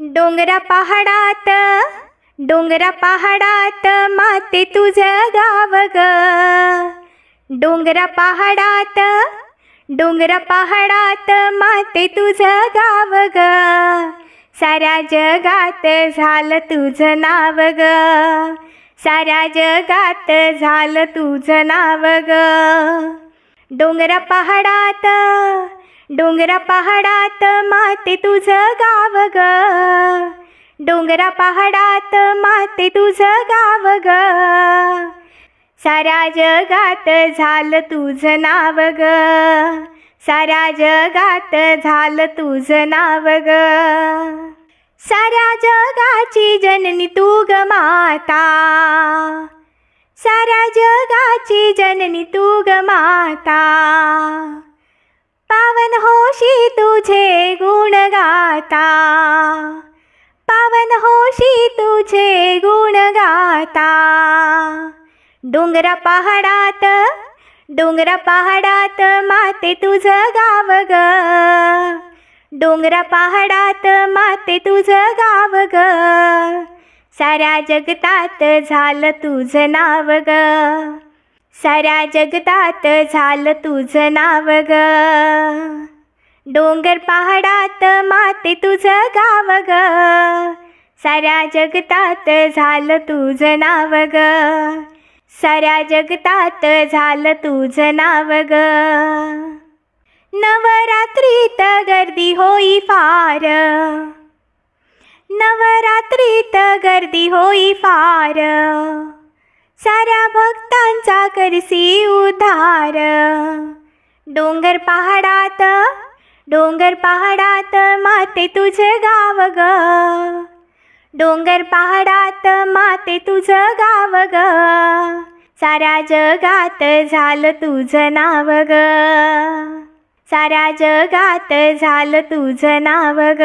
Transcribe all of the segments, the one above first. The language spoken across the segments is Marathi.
डोंगरा पहाडात डोंगरा पहाडात माते तुझं गाव ग. डोंगरा पहाडात डोंगरा पहाडात माते तुझं गाव ग. साऱ्या जगात झालं तुझं नाव ग. साऱ्या जगात झालं तुझं नाव ग. डोंगरा पहाडात डोंगरा पहाडात माते तुझं गाव ग. डोंगरा पहाडात माते तुझं गाव ग. साऱ्या जगात झालं तुझं नाव ग. साऱ्या जगात झालं तुझं नाव ग. साऱ्या जगाची जननी तू ग माता. साऱ्या जगाची जननी तू ग माता. पावन होशी तुझे गुण गाता पावन होशी तुझे गुण गाता डोंगरा पहाडात डोंगरा पहाडात माते तुझं गाव ग. डोंगरा पहाडात माते तुझं गाव ग. साऱ्या जगतात झालं तुझं नाव ग. साऱ्या जगतात झालं तुझं नाव ग. डोंगर पहाडात माते तुझं गाव ग. साऱ्या जगतात झालं तुझं नाव ग. साऱ्या जगतात झालं तुझं नाव ग. नवरात्रीत गर्दी होई फार. नवरात्रीत गर्दी होई फार. साऱ्या भक्तांचा करसी उधार डोंगर पहाडात डोंगर पहाडात माते तुझं गाव ग. डोंगर पहाडात माते तुझं गाव ग. साऱ्या जगात झालं तुझं नाव ग. साऱ्या जगात झालं तुझं नाव ग.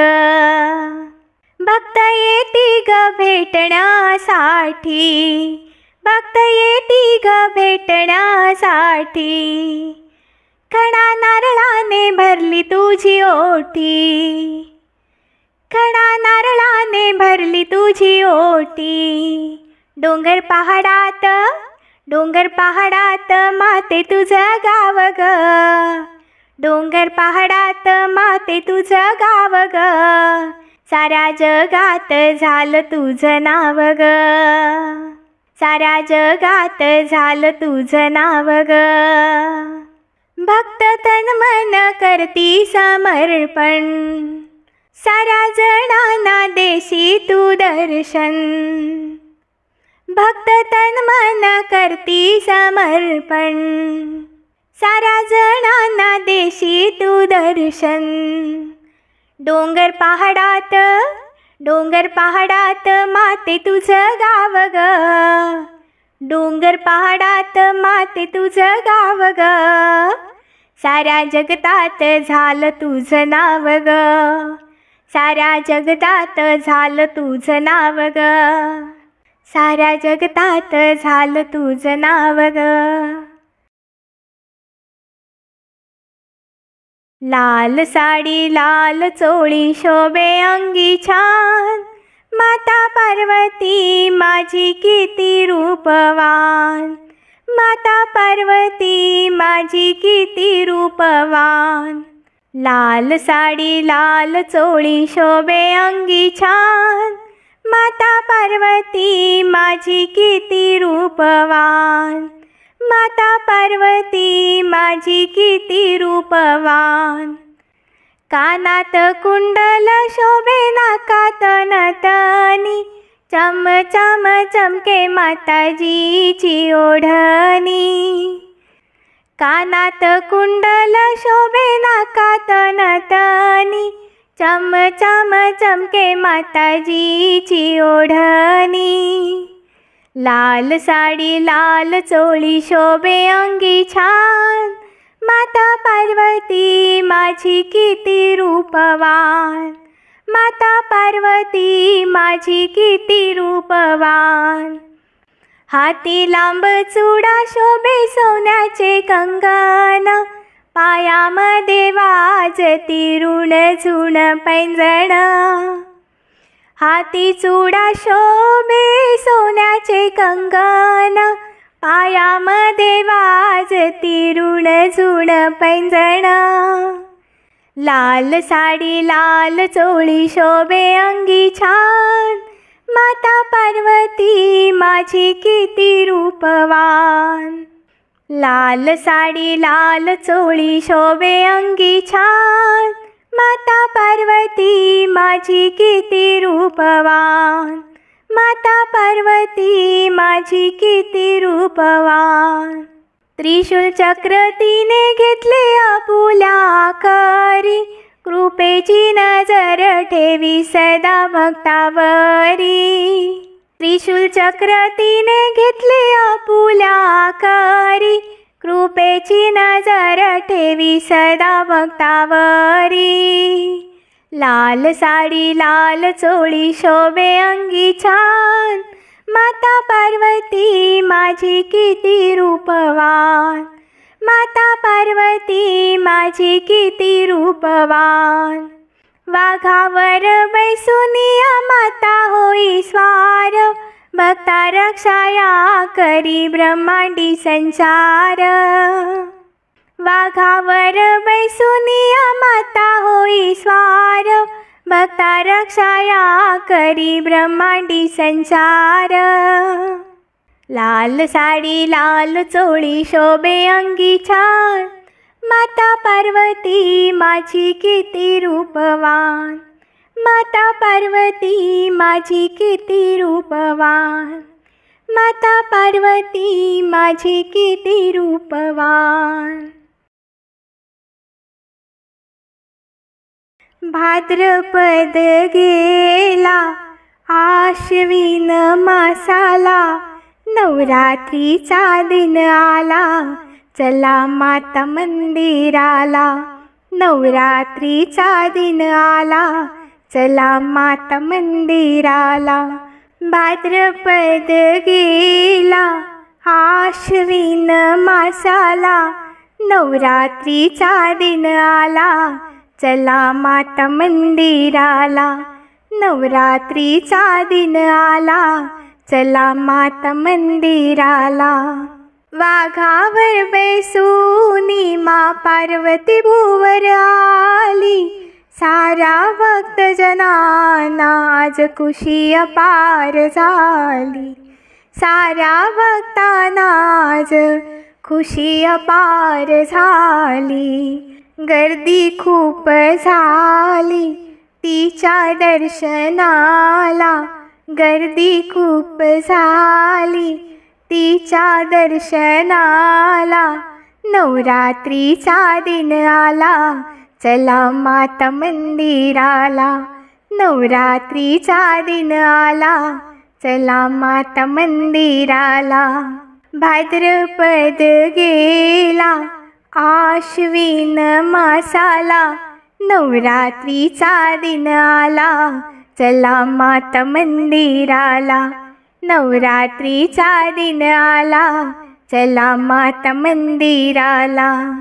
भक्त येती ग भेटण्यासाठी. भक्त येती ग भेटण्यासाठी. खणा नारळाने भरली तुझी ओटी. खणा नारळाने भरली तुझी ओटी. डोंगर पहाडात डोंगर पहाडात माते तुझं गाव ग. डोंगर पहाडात माते तुझं गाव ग. साऱ्या जगात झालं तुझं नाव ग. साऱ्या जगात झालं तुझं नाव ग. भक्त तन मन करती समर्पण. साऱ्या जणांना देशी तू दर्शन. भक्त तन मन करती समर्पण. साऱ्या जणांना देशी तू दर्शन. डोंगर पहाडात डोंगर पहाडात माते तुझं गाव ग. डोंगर पहाडात माते तुझं गाव ग. साऱ्या जगतात झालं तुझं नाव ग. साऱ्या जगतात झालं तुझं नाव ग. साऱ्या जगतात झालं तुझं नाव ग. लाल साडी लाल चोळी शोभे अंगी छान. माता पार्वती माझी किती रूपवान. माता पार्वती माझी किती रूपवान. लाल साडी लाल चोळी शोभे अंगी छान. माता पार्वती माझी किती रूपवान. माता पार्वती माझी किती रूपवान. कानात कुंडल शोभे नाकात नतनी चम चम चमके माताजीची ओढणी. कानात कुंडल शोभे नाकात नतनी चम चम चमके माताजीची ओढणी. लाल साडी लाल चोळी शोभे अंगी छान. माता पार्वती माझी किती रूपवान. माता पार्वती माझी किती रूपवान. हाती लांब चुडा शोभे सोन्याचे कंगन पायामध्ये वाजती ऋण झुण पैंजण. हाती चुडा शोभे सोन्याचे कंगन पायामध्ये वाजती ऋण झुण पैंजण. लाल साडी लाल चोळी शोभे अंगी छान. माता पार्वती माझी किती रूपवान. लाल साडी लाल चोळी शोभे अंगी छान. माता पार्वती माझी किती रूपवान. माता पार्वती माझी किती रूपवान. त्रिशूल चक्र तिने घेतले आपुला करी. कृपेची नजर ठेवी सदा भक्तावरी. त्रिशूल चक्र तिने घेतले आपुला करी. कृपेची नजर ठेवी सदा भक्तावरी लाल साडी लाल चोळी शोभे अंगी छान. माता पार्वती माझी किती रूपवान. माता पार्वती माझी किती रूपवान. वाघावर बैसुनिया माता होई स्वार. भक्ता रक्षाया करी ब्रह्मांडी संचार. वाघावर बैसुनिया माता होई स्वार. भक्ता रक्षाया करी ब्रह्मांडी संचार. लाल साडी लाल चोळी शोभे अंगी छान. माता पार्वती माझी किती रूपवान. माता पार्वती माझी किती रूपवान. माता पार्वती माझी किती रूपवान. भाद्रपद गेला आश्विन मासाला नवरात्रीचा दिन आला. चला माता मंदिराला नवरात्रीचा दिन आला. चला माता मंदिराला भाद्रपद गेला आश्विन मासाला नवरात्रीचा दिन आला. चला माता मंदिराला नवरात्रीचा दिन आला. चला माता मंदिराला. वाघावर बैसूनी मा पार्वती भुवर आली. सारा भक्त जनाना आज खुशी अपार झाली. साऱ्या भक्तांना आज खुशी अपार झाली. गर्दी खूप झाली. तिच्या दर्शनाला गर्दी खूप झाली. तिच्या दर्शनाला नवरात्रीचा दिन आला. चला माता मंदिराला. नवरात्रीचा दिन आला. चला माता मंदिराला. भाद्रपद गेला. आश्विन मासाला. नवरात्रीचा दिन आला. चला माता मंदिराला. नवरात्रीचा दिन आला. चला माता मंदिराला.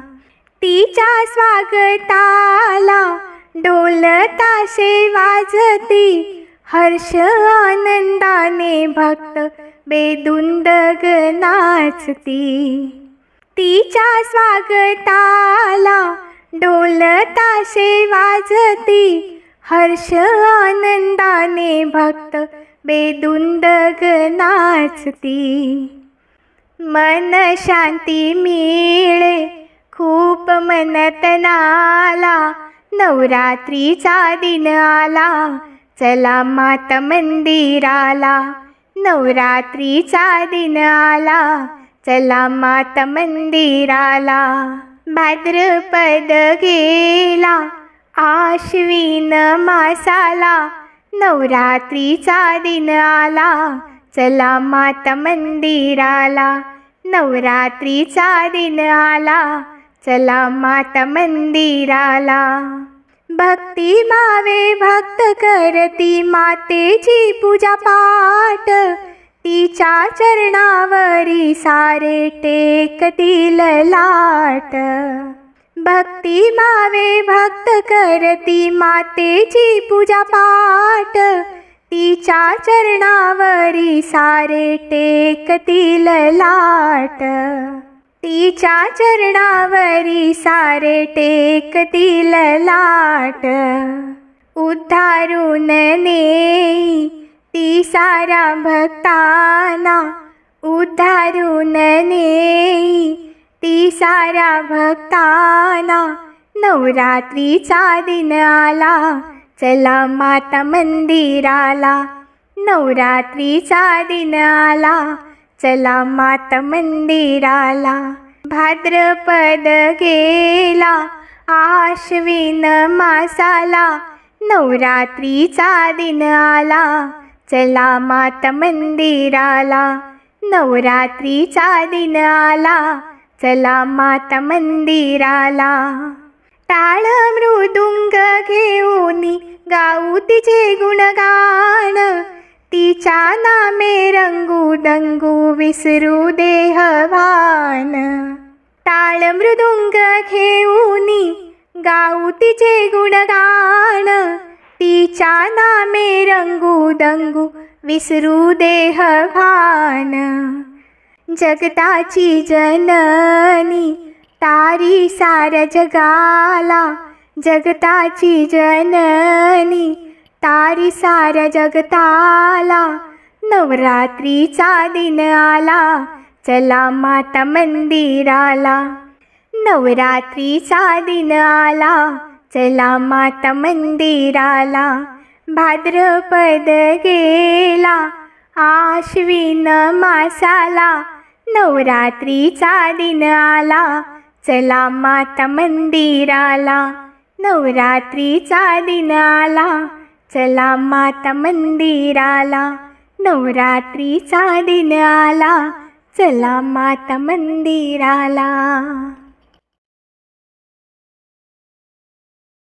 तिच्या स्वागताला डोल ताशे वाजती. हर्ष आनंदाने भक्त बेदुंद नाचती. तिच्या स्वागताला डोल ताशे वाजती. हर्ष आनंदाने भक्त बेदुंद नाचती. मन शांती मिळे खूप मनत नाला नवरात्रीचा दिन आला. चला माता मंदिराला नवरात्रीचा दिन आला. चला माता मंदिराला भाद्रपद गेला. आश्विन मासाला नवरात्रीचा दिन आला. चला माता मंदिराला नवरात्रीचा दिन आला. चला माता मंदिराला. भक्ती भावे भक्त करती मातेची पूजा पाठ. तिच्या चरणावरी सारे टेकतील लाट. भक्ती भावे भक्त करती मातेची पूजा पाठ. तिच्या चरणावरी सारे टेकतील लाट. तिच्या चरणावरी सारे टेकतील लाट. उद्धारून नेई ती सारा भक्ताना. उद्धारून नेई ती सारा भक्ताना. नवरात्रीचा दिन आला चला माता मंदिराला. नवरात्रीचा दिन आला चला मात मंदिराला भाद्रपद गेला आश्विन मासाला नवरात्रीचा दिन आला. चला मात मंदिराला नवरात्रीचा दिन आला. चला मात मंदिराला टाळ मृदुंग घेऊन गाऊ तिचे गुणगान तिच्या नामे रंगू दंगू विसरू देहवान. टाळ मृदुंग घेऊन गाऊ तिचे गुणगान. तिच्या नामे रंगू दंगू विसरू देहभान जगताची जननी तारी सार जगाला जगताची जननी तारी साऱ्या जगताला नवरात्रीचा दिन आला चला माता मंदिराला. नवरात्रीचा दिन आला चला माता मंदिराला. भाद्रपद गेला आश्विन मासाला नवरात्रीचा दिन आला चला माता मंदिराला. नवरात्रीचा दिन आला चला माता मंदिराला नवरात्रीचा दिन आला. चला माता मंदिराला.